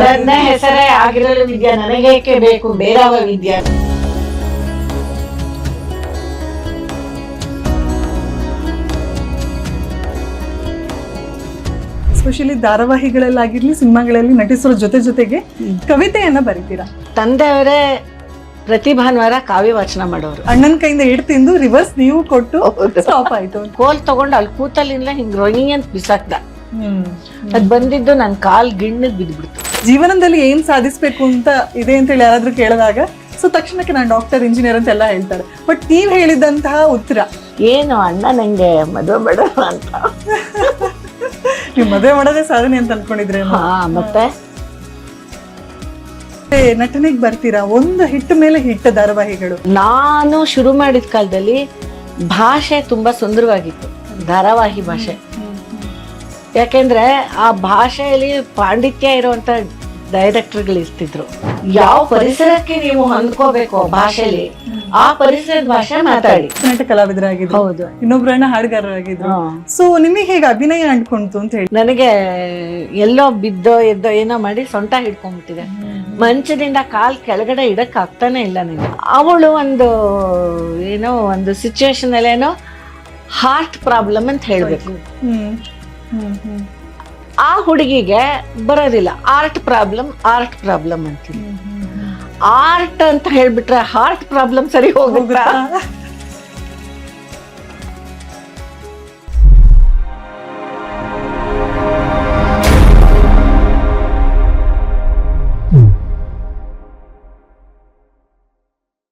ನನ್ನ ಹೆಸರೇ ಆಗಿರಲು ವಿದ್ಯಾ ನನಗೇಕೆ ಬೇಕು? ಬೇರಾವ ವಿದ್ಯಾ. ಎಸ್ಪೆಷಲಿ ಧಾರಾವಾಹಿಗಳಲ್ಲಾಗಿರ್ಲಿ ಸಿನಿಮಾಗಳಲ್ಲಿ ನಟಿಸೋರ ಜೊತೆ ಜೊತೆಗೆ ಕವಿತೆಯನ್ನ ಬರೀತೀರಾ? ತಂದೆಯವರೇ ಪ್ರತಿ ಭಾನುವಾರ ಕಾವ್ಯ ವಾಚನ ಮಾಡೋರು. ಅಣ್ಣನ ಕೈಯಿಂದ ಹಿಡ್ ತಿಂದು ರಿವರ್ಸ್ ನೀವು ಕೊಟ್ಟು ಸ್ಟಾಪ್ ಆಯ್ತು. ಕೋಲ್ ತಗೊಂಡು ಅಲ್ಲಿ ಕೂತಲ್ಲಿಂದ ಹಿಂಗ್ ರೋಯಿಂಗ್ ಅಂತ ಬಿಸಾಕ್ದ. ಅದ್ ಬಂದಿದ್ದು ನನ್ ಕಾಲ್ ಗಿಣ್ಣಗ್ ಬಿದ್ಬಿಡ್ತು. ಜೀವನದಲ್ಲಿ ಏನ್ ಸಾಧಿಸ್ಬೇಕು ಅಂತ ಇದೆ ಅಂತ ಹೇಳಿ ಯಾರಾದ್ರೂ ಕೇಳಿದಾಗ ಸೊ ತಕ್ಷಣಕ್ಕೆ ನಾನು ಡಾಕ್ಟರ್ ಇಂಜಿನಿಯರ್ ಅಂತ ಎಲ್ಲ ಹೇಳ್ತಾರೆ. ಬಟ್ ನೀವ್ ಹೇಳಿದಂತಹ ಉತ್ತರ. ಏನು ಅಣ್ಣ ನಂಗೆ ಮದುವೆ ಬೇಡ ಅಂತ. ನೀವು ಮದುವೆ ಮಾಡೋದೇ ಸಾಧನೆ ಅಂತ ಅನ್ಕೊಂಡಿದ್ರೆ ಮತ್ತೆ? ನಟನೆಗೆ ಬರ್ತೀರಾ? ಒಂದು ಹಿಟ್ಟು ಮೇಲೆ ಹಿಟ್ಟ ಧಾರಾವಾಹಿಗಳು. ನಾನು ಶುರು ಮಾಡಿದ ಕಾಲದಲ್ಲಿ ಭಾಷೆ ತುಂಬಾ ಸುಂದರವಾಗಿತ್ತು. ಧಾರಾವಾಹಿ ಭಾಷೆ. ಯಾಕೆಂದ್ರೆ ಆ ಭಾಷೆಯಲ್ಲಿ ಪಾಂಡಿತ್ಯ ಇರುವಂತ ಡೈರೆಕ್ಟರ್ಗಳು ಇರ್ತಿದ್ರು. ಯಾವ ಪರಿಸರಕ್ಕೆ ನೀವು ಹೊಂದ್ಕೋಬೇಕು ಭಾಷೆಲಿ ಆ ಪರಿಸರದ ಭಾಷೆ ಮಾತಾಡಿ. ನಟ ಕಲಾವಿದರಾಗಿದ್ರು ಹೌದು. ಇನ್ನೊಬ್ಬರನ್ನ ಹಾಡುಗಾರರಾಗಿದ್ರು. ಸೊ ನಿಮಗೆ ಹೇಗೆ ಅಭಿನಯ ಅಂಟ್ಕೊಂತು ಅಂತ ಹೇಳಿ? ನನಗೆ ಎಲ್ಲೋ ಬಿದ್ದೋ ಎದ್ದೋ ಏನೋ ಮಾಡಿ ಸೊಂಟ ಹಿಡ್ಕೊಂಡ್ಬಿಟ್ಟಿದೆ. ಮಂಚದಿಂದ ಕಾಲ್ ಕೆಳಗಡೆ ಇಡಕ್ ಆಗ್ತಾನೆ ಇಲ್ಲ ನನಗೆ. ಅವಳು ಒಂದು ಏನೋ ಒಂದು ಸಿಚುವೇಶನ್ ಅಲ್ಲೇನೋ ಹಾರ್ಟ್ ಪ್ರಾಬ್ಲಮ್ ಅಂತ ಹೇಳ್ಬೇಕು. ಆ ಹುಡುಗಿಗೆ ಬರೋದಿಲ್ಲ. ಆರ್ಟ್ ಪ್ರಾಬ್ಲಮ್ ಆರ್ಟ್ ಪ್ರಾಬ್ಲಮ್ ಅಂತೀನಿ. ಆರ್ಟ್ ಅಂತ ಹೇಳ್ಬಿಟ್ರೆ ಹಾರ್ಟ್ ಪ್ರಾಬ್ಲಮ್ ಸರಿ ಹೋಗುತ್ತಾ? ಹೋಗುತ್ತಾ?